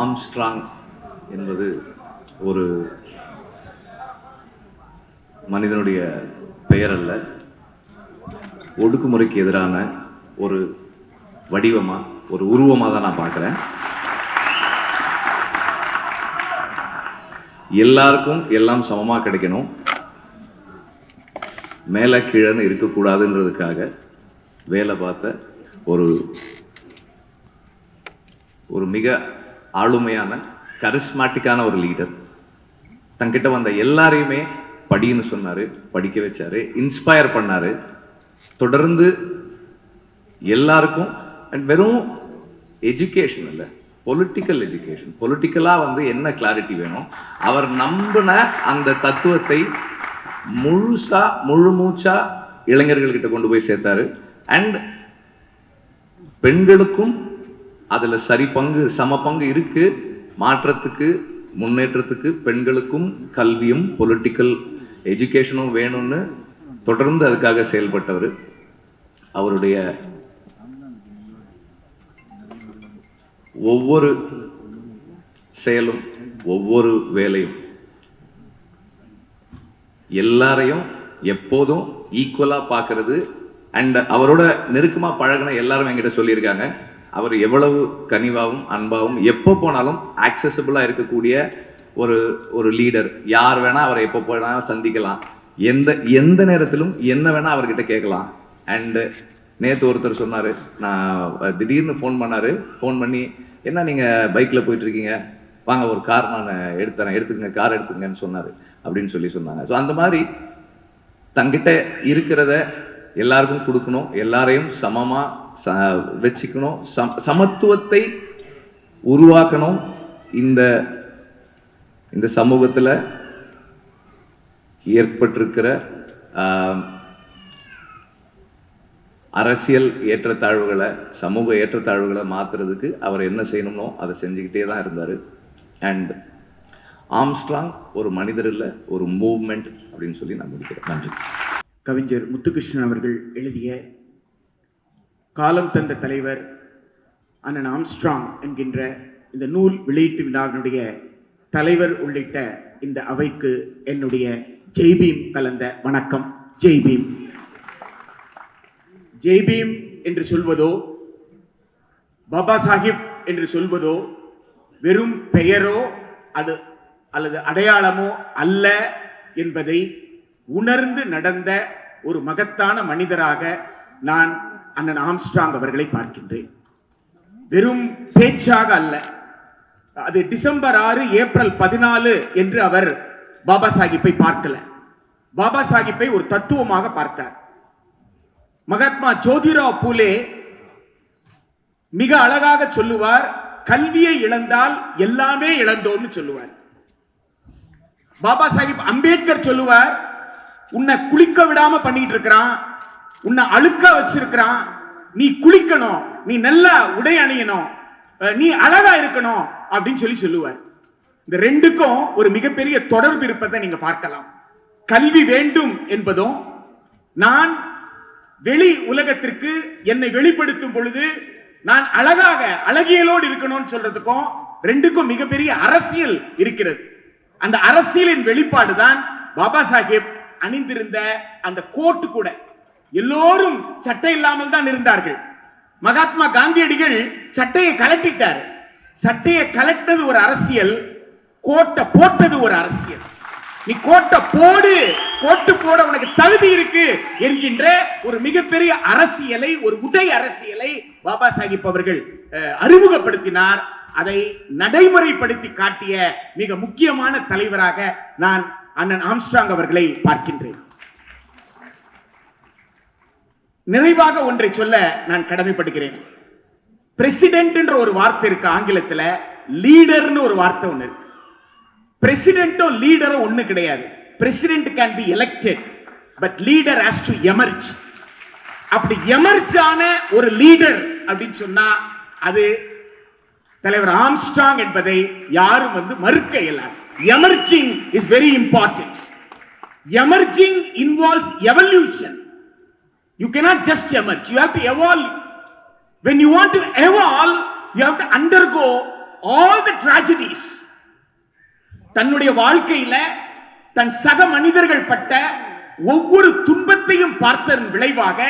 Armstrong என்பது ஒரு மனிதனுடைய பெயர் அல்ல ஒடுக்குமுறைக்கு எதிரான ஒரு வடிவமாக ஒரு உருவமாக தான் நான் பார்க்குறேன். எல்லாருக்கும் எல்லாம் சமமாக கிடைக்கணும். மேலே கீழேன்னு இருக்கக்கூடாதுன்றதுக்காக வேலை பார்த்த ஒரு ஒரு மிக ஆளுமையான கரிஸ்மாட்டிக்கான ஒரு லீடர் தங்கிட்ட வந்த எல்லாரையுமே படின்னு சொன்னாரு படிக்க வச்சாரு இன்ஸ்பயர் பண்ணாரு. தொடர்ந்து எல்லாருக்கும் அண்ட் வெறும் எஜுகேஷன் இல்லை பொலிட்டிக்கல் எஜுகேஷன் பொலிட்டிக்கலாக வந்து என்ன கிளாரிட்டி வேணும்? அவர் நம்பின அந்த தத்துவத்தை முழுசாக முழு மூச்சா இளைஞர்கள்கிட்ட கொண்டு போய் சேர்த்தாரு. அண்ட் பெண்களுக்கும் அதுல சரி பங்கு சம பங்கு இருக்கு. மாற்றத்துக்கு முன்னேற்றத்துக்கு பெண்களுக்கும் கல்வியும் பொலிட்டிக்கல் எஜுகேஷனும் வேணும்னு தொடர்ந்து அதுக்காக செயல்பட்டவர். அவருடைய ஒவ்வொரு செயலும் ஒவ்வொரு வேலையும் எல்லாரையும் எப்போதும் ஈக்குவலா பார்க்கறது அண்ட் அவரோட நெருக்கமா பழகின எல்லாரும் என்கிட்ட சொல்லியிருக்காங்க. அவர் எவ்வளவு கனிவாகவும் அன்பாகவும் எப்போ போனாலும் ஆக்சசபிளாக இருக்கக்கூடிய ஒரு ஒரு லீடர் யார் வேணால் அவரை எப்போ போனாலும் சந்திக்கலாம். எந்த எந்த நேரத்திலும் என்ன வேணால் அவர்கிட்ட கேட்கலாம். அண்டு நேற்று ஒருத்தர் சொன்னார் நான் திடீர்னு ஃபோன் பண்ணார். ஃபோன் பண்ணி என்ன நீங்கள் பைக்கில் போயிட்டுருக்கீங்க வாங்க ஒரு கார் நான் எடுத்துறேன். எடுத்துக்கங்க கார் எடுத்துங்கன்னு சொன்னார். அப்படின்னு சொல்லி சொன்னாங்க. ஸோ அந்த மாதிரி தங்கிட்ட இருக்கிறத எல்லாருக்கும் கொடுக்கணும். எல்லாரையும் சமமாக ச வச்சுக்கணும். சம் சமத்துவத்தை உருவாக்கணும் இந்த இந்த சமூகத்தில் ஏற்பட்டிருக்கிற அரசியல் ஏற்றத்தாழ்வுகளை சமூக ஏற்றத்தாழ்வுகளை மாத்துறதுக்கு அவர் என்ன செய்யணுமோ அதை செஞ்சுக்கிட்டே தான் இருந்தார். அண்ட் ஆம்ஸ்ட்ராங் ஒரு மனிதர் இல்லை ஒரு மூவ்மெண்ட் அப்படின்னு சொல்லி நான் முடிக்கிறேன். நன்றி. கவிஞர் முத்துகிருஷ்ணன் அவர்கள் எழுதிய காலம் தந்த தலைவர் அண்ணன் ஆம்ஸ்ட்ராங் என்கின்ற இந்த நூல் வெளியீட்டு விழாவினுடைய தலைவர் உள்ளிட்ட இந்த அவைக்கு என்னுடைய ஜெய்பீம் கலந்த வணக்கம். ஜெய்பீம் ஜெய்பீம் என்று சொல்வதோ பாபா சாஹிப் என்று சொல்வதோ வெறும் பெயரோ அது அல்லது அடையாளமோ அல்ல என்பதை உணர்ந்து நடந்த ஒரு மகத்தான மனிதராக நான் அண்ணன் ஆம்ஸ்ட்ராங் அவர்களை பார்க்கின்றேன். வெறும் பேச்சாக அல்ல. அது டிசம்பர் ஆறு ஏப்ரல் பதினாலு என்று அவர் பாபா சாஹிப்பை பார்க்கல. பாபா சாஹிப்பை ஒரு தத்துவமாக பார்த்தார். மகாத்மா ஜோதிராவ் பூலே மிக அழகாக சொல்லுவார் கல்வியை இழந்தால் எல்லாமே இழந்தோம்னு சொல்லுவார். பாபா சாஹிப் அம்பேத்கர் சொல்லுவார் உன்னை குளிக்க விடாம பண்ணிட்டு இருக்கிறான் உன்னை அழுக்கா வச்சிருக்கிறான். நீ குளிக்கணும். நீ நல்லா உடை அணியணும். நீ அழகா இருக்கணும் அப்படின்னு சொல்லி சொல்லுவார். இந்த ரெண்டுக்கும் ஒரு மிகப்பெரிய தொடர்பு இருப்பதை நீங்க பார்க்கலாம். கல்வி வேண்டும் என்பதும் நான் வெளி உலகத்திற்கு என்னை வெளிப்படுத்தும் பொழுது நான் அழகாக அழகியலோடு இருக்கணும்னு சொல்றதுக்கும் ரெண்டுக்கும் மிகப்பெரிய அரசியல் இருக்கிறது. அந்த அரசியலின் வெளிப்பாடு தான் பாபா சாஹேப் அணிந்திருந்த அந்த கோட்டு கூட. எல்லோரும் சட்டை இல்லாமல் தான் இருந்தார்கள். மகாத்மா காந்தியடிகள் சட்டையை கலட்டிட்டார். சட்டையை கலட்டினது ஒரு அரசியல் கோட்டை போட்டது ஒரு அரசியல். நீ கோட்டை போடு கோட்டு போட உனக்கு தகுதி இருக்கு என்கின்ற ஒரு மிகப்பெரிய அரசியலை ஒரு உடை அரசியலை பாபா சாஹிப் அவர்கள் அஹ், அறிமுகப்படுத்தினார். அதை நடைமுறைப்படுத்தி காட்டிய மிக முக்கியமான தலைவராக நான் அண்ணன் ஆம்ஸ்ட்ராங் அவர்களை பார்க்கின்றேன். நிறைவாக ஒன்றை சொல்ல நான் கடமைப்படுகிறேன். பிரசிடென்ட் என்ற ஒரு வார்த்தை இருக்கு ஆங்கிலத்தில் லீடர்னு ஒரு வார்த்தை ஒன்று இருக்கு. பிரசிடென்ட்டோ லீடரோ ஒன்று கிடையாது. President can be elected but leader has to emerge அப்படி எமர்ஜ் ஆன ஒரு லீடர் அப்படின்னு சொன்னா அது தலைவர் ஆம்ஸ்ட்ராங் என்பதை யாரும் வந்து மறுக்க இயலாது. Emerging is very important emerging involves evolution You cannot just emerge. You have to evolve. When you want to evolve, you have to undergo all the tragedies தன்னுடைய வாழ்க்கையில தன் சக மனிதர்கள் பட்ட ஒவ்வொரு துன்பத்தையும் பார்த்ததன் விளைவாக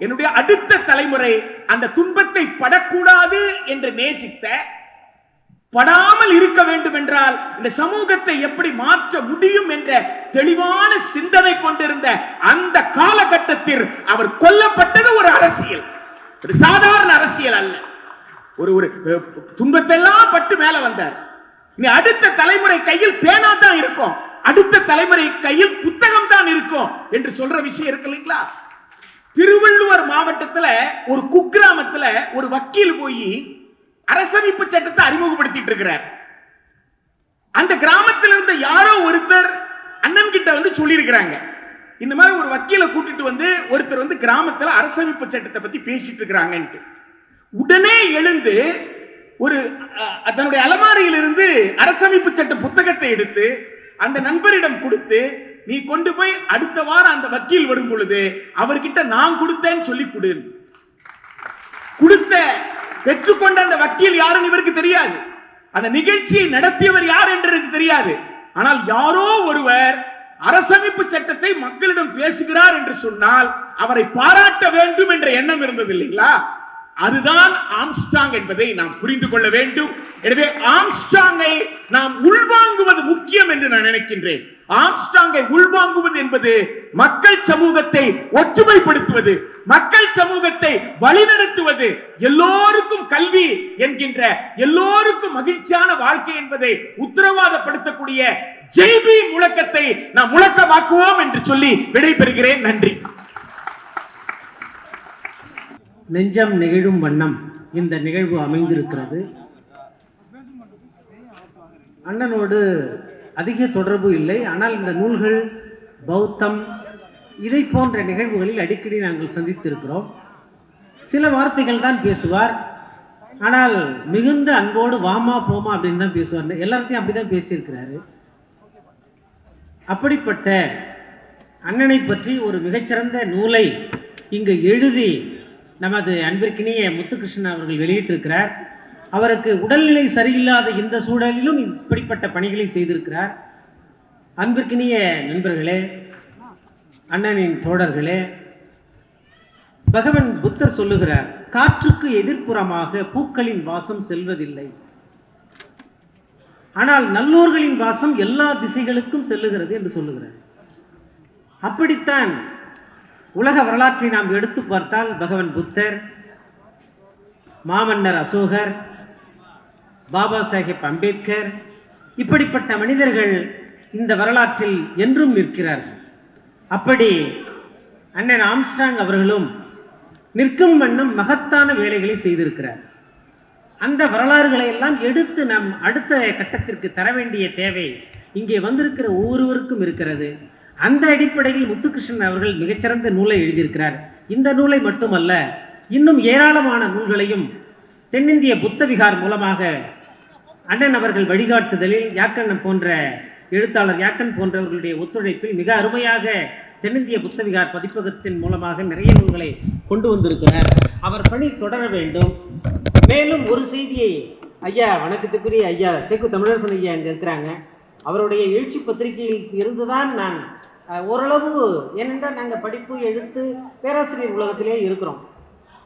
என்னுடைய அடுத்த தலைமுறை அந்த துன்பத்தை படக்கூடாது என்று நேசித்த படாமல் இருக்க வேண்டும் என்றால் இந்த சமூகத்தை எப்படி மாற்ற முடியும் என்ற தெளிவான சிந்தனை கொண்டிருந்த அந்த காலகட்டத்தில் அவர் கொல்லப்பட்டது ஒரு அரசியல். ஒரு சாதாரண அரசியல் அல்ல. ஒரு ஒரு துன்பத்தெல்லாம் பட்டு மேல வந்தார். இனி அடுத்த தலைமுறை கையில் பேனா தான் இருக்கும். அடுத்த தலைமுறை கையில் புத்தகம் தான் இருக்கும் என்று சொல்ற விஷயம் இருக்கு இல்லைங்களா? திருவள்ளுவர் மாவட்டத்துல ஒரு குக்கிராமத்துல ஒரு வக்கீல் போய் அரசமைப்பு சட்டத்தை அறிமுகப்படுத்திட்டு இருக்கிறார் அந்த கிராமத்தில் இருந்த யாரோ ஒருத்தர் அண்ணன் கிட்ட வந்து சொல்லியிருக்கிறாங்க. இந்த மாதிரி ஒரு வக்கீலை கூட்டிட்டு வந்து ஒருத்தர் வந்து கிராமத்துல அரசமைப்பு சட்டத்தை பத்தி பேசிட்டு இருக்கிறாங்கன்ட்டு உடனே எழுந்து ஒரு தன்னுடைய தன்னுடைய அலமாரியிலிருந்து அரசமைப்பு சட்ட புத்தகத்தை எடுத்து அந்த நண்பரிடம் கொடுத்து நீ கொண்டு போய் அடுத்த வாரம் அந்த வக்கீல் வரும் பொழுது அவர்கிட்ட நான் கொடுத்தேன்னு சொல்லி கொடு. கொடுத்த பெற்றுக்கொண்ட அந்த வக்கீல் யாருன்னு இவருக்கு தெரியாது. அந்த நிகழ்ச்சியை நடத்தியவர் யார் என்று எனக்கு தெரியாது. ஆனால் யாரோ ஒருவர் அரசமைப்பு சட்டத்தை மக்களிடம் பேசுகிறார் என்று சொன்னால் அவரை பாராட்ட வேண்டும் என்ற எண்ணம் இருந்தது இல்லைங்களா? அதுதான் ஆம்ஸ்டாங் என்பதை நாம் புரிந்து கொள்ள வேண்டும். எனவே ஆம்ஸ்டாங்கை நாம் உள்வாங்குவது முக்கியம் என்று நான் நினைக்கின்றேன். ஆம்ஸ்டாங்கை உள்வாங்குவது என்பது மக்கள் சமூகத்தை ஒற்றுமைப்படுத்துவது மக்கள் சமூகத்தை வழிநடத்துவது எல்லோருக்கும் கல்வி என்கின்ற எல்லோருக்கும் மகிழ்ச்சியான வாழ்க்கை என்பதை உத்தரவாதப்படுத்தக்கூடிய ஜெய்பி முழக்கத்தை நாம் முழக்கமாக்குவோம் என்று சொல்லி விடைபெறுகிறேன். நன்றி. நெஞ்சம் நெகிழும் வண்ணம் இந்த நிகழ்வு அமைந்திருக்கிறது. அண்ணனோடு அதிக தொடர்பு இல்லை. ஆனால் இந்த நூல்கள் பௌத்தம் இதை போன்ற நிகழ்வுகளில் அடிக்கடி நாங்கள் சந்தித்திருக்கிறோம். சில வார்த்தைகள் தான் பேசுவார். ஆனால் மிகுந்த அன்போடு வாமா போமா அப்படின்னு தான் பேசுவார். எல்லார்ட்டையும் அப்படி தான் பேசியிருக்கிறாரு. அப்படிப்பட்ட அண்ணனை பற்றி ஒரு மிகச்சிறந்த நூலை இங்கு எழுதி நமது அன்பிற்கினிய முத்துகிருஷ்ணன் அவர்கள் வெளியிட்டிருக்கிறார். அவருக்கு உடல்நிலை சரியில்லாத இந்த சூழலிலும் இப்படிப்பட்ட பணிகளை செய்திருக்கிறார். அன்பிற்கினிய நண்பர்களே அண்ணனின் தோழர்களே பகவன் புத்தர் சொல்லுகிறார் காற்றுக்கு எதிர்ப்புறமாக பூக்களின் வாசம் செல்வதில்லை. ஆனால் நல்லோர்களின் வாசம் எல்லா திசைகளுக்கும் செல்லுகிறது என்று சொல்லுகிறார். அப்படித்தான் உலக வரலாற்றை நாம் எடுத்து பார்த்தால் பகவன் புத்தர் மாமன்னர் அசோகர் பாபா சாஹேப் அம்பேத்கர் இப்படிப்பட்ட மனிதர்கள் இந்த வரலாற்றில் என்றும் நிற்கிறார்கள். அப்படி அண்ணன் ஆம்ஸ்டாங் அவர்களும் நிற்கும் வண்ணம் மகத்தான வேலைகளை செய்திருக்கிறார். அந்த வரலாறுகளை எல்லாம் எடுத்து நம் அடுத்த கட்டத்திற்கு தர வேண்டிய தேவை இங்கே வந்திருக்கிற ஒவ்வொருவருக்கும் இருக்கிறது. அந்த அடிப்படையில் முத்துகிருஷ்ணன் அவர்கள் மிகச்சிறந்த நூலை எழுதியிருக்கிறார். இந்த நூலை மட்டுமல்ல இன்னும் ஏராளமான நூல்களையும் தென்னிந்திய புத்த விகார் மூலமாக அண்ணன் அவர்கள் வழிகாட்டுதலில் யாக்கண்ணன் போன்ற எழுத்தாளர் யாக்கன் போன்றவர்களுடைய ஒத்துழைப்பில் மிக அருமையாக தென்னிந்திய புத்த விகார் பதிப்பகத்தின் மூலமாக நிறைய நூல்களை கொண்டு வந்திருக்கிறார். அவர் பணி தொடர வேண்டும். மேலும் ஒரு செய்தியை ஐயா வணக்கத்துக்குரிய ஐயா சேக்கு தமிழரசன் ஐயா இங்கே இருக்கிறாங்க. அவருடைய எழுச்சி பத்திரிகையில் இருந்துதான் நான் ஓரளவு ஏனென்றால் நாங்கள் படிப்பு எழுத்து பேராசிரியர் உலகத்திலே இருக்கிறோம்.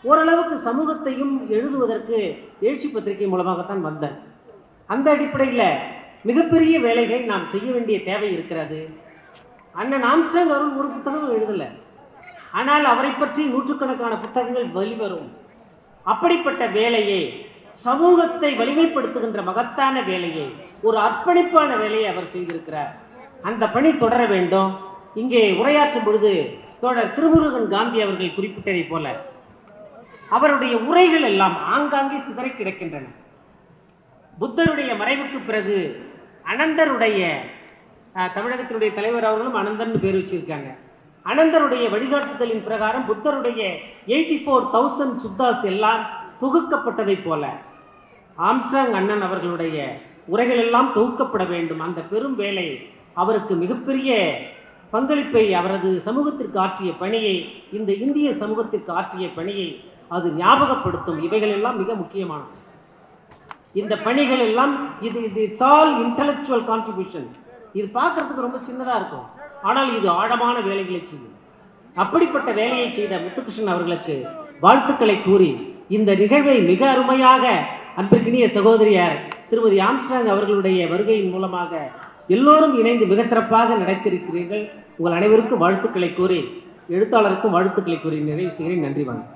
ஓரளவுக்கு சமூகத்தையும் எழுதுவதற்கு எழுச்சி பத்திரிகை மூலமாகத்தான் வந்தேன். அந்த அடிப்படையில் மிகப்பெரிய வேலைகளை நாம் செய்ய வேண்டிய தேவை இருக்கிறது. அண்ணன் ஆம்ஸ்டாங் அவர்கள் ஒரு புத்தகம் எழுதலை. ஆனால் அவரை பற்றி நூற்றுக்கணக்கான புத்தகங்கள் வெளிவரும். அப்படிப்பட்ட வேலையை சமூகத்தை வலிமைப்படுத்துகின்ற மகத்தான வேலையை ஒரு அர்ப்பணிப்பான வேலையை அவர் செய்திருக்கிறார். அந்த பணி தொடர வேண்டும். இங்கே உரையாற்றும் பொழுது தோழர் திருமுருகன் காந்தி அவர்கள் குறிப்பிட்டதைப் போல அவருடைய உரைகள் எல்லாம் ஆங்காங்கே சிதறி கிடக்கின்றன. புத்தருடைய மறைவுக்கு பிறகு அனந்தருடைய தமிழகத்தினுடைய தலைவர் அவர்களும் அனந்தர்னு பேர் வச்சிருக்காங்க. அனந்தருடைய வழிகாட்டுதலின் பிரகாரம் புத்தருடைய எயிட்டி ஃபோர் தௌசண்ட் சுத்தாஸ் எல்லாம் தொகுக்கப்பட்டதைப் போல ஆம்சாங் அண்ணன் அவர்களுடைய உரைகள் எல்லாம் தொகுக்கப்பட வேண்டும். அந்த பெரும் வேலை அவருக்கு மிகப்பெரிய பங்களிப்பை அவரது சமூகத்திற்கு ஆற்றிய பணியை இந்த இந்திய சமூகத்திற்கு ஆற்றிய பணியை அது ஞாபகப்படுத்தும். இவைகளெல்லாம் மிக முக்கியமானது. இந்த பணிகள் எல்லாம் இது இது இட்ஸ் ஆல் இன்டலெக்சுவல் கான்ட்ரிபியூஷன்ஸ் இது பார்க்கறதுக்கு ரொம்ப சின்னதாக இருக்கும். ஆனால் இது ஆழமான வேலைகளை செய்யும். அப்படிப்பட்ட வேலையை செய்த முத்துகிருஷ்ணன் அவர்களுக்கு வாழ்த்துக்களை கூறி இந்த நிகழ்வை மிக அருமையாக அன்பிற்கினிய சகோதரியார் திருமதி ஆம்ஸ்டாங் அவர்களுடைய வருகையின் மூலமாக எல்லோரும் இணைந்து மிக சிறப்பாக நடத்திருக்கிறீர்கள் உங்கள் அனைவருக்கும் வாழ்த்துக்களை கூறி எழுத்தாளருக்கும் வாழ்த்துக்களை கூறி நிறைவு செய்கிறேன். நன்றி வணக்கம்.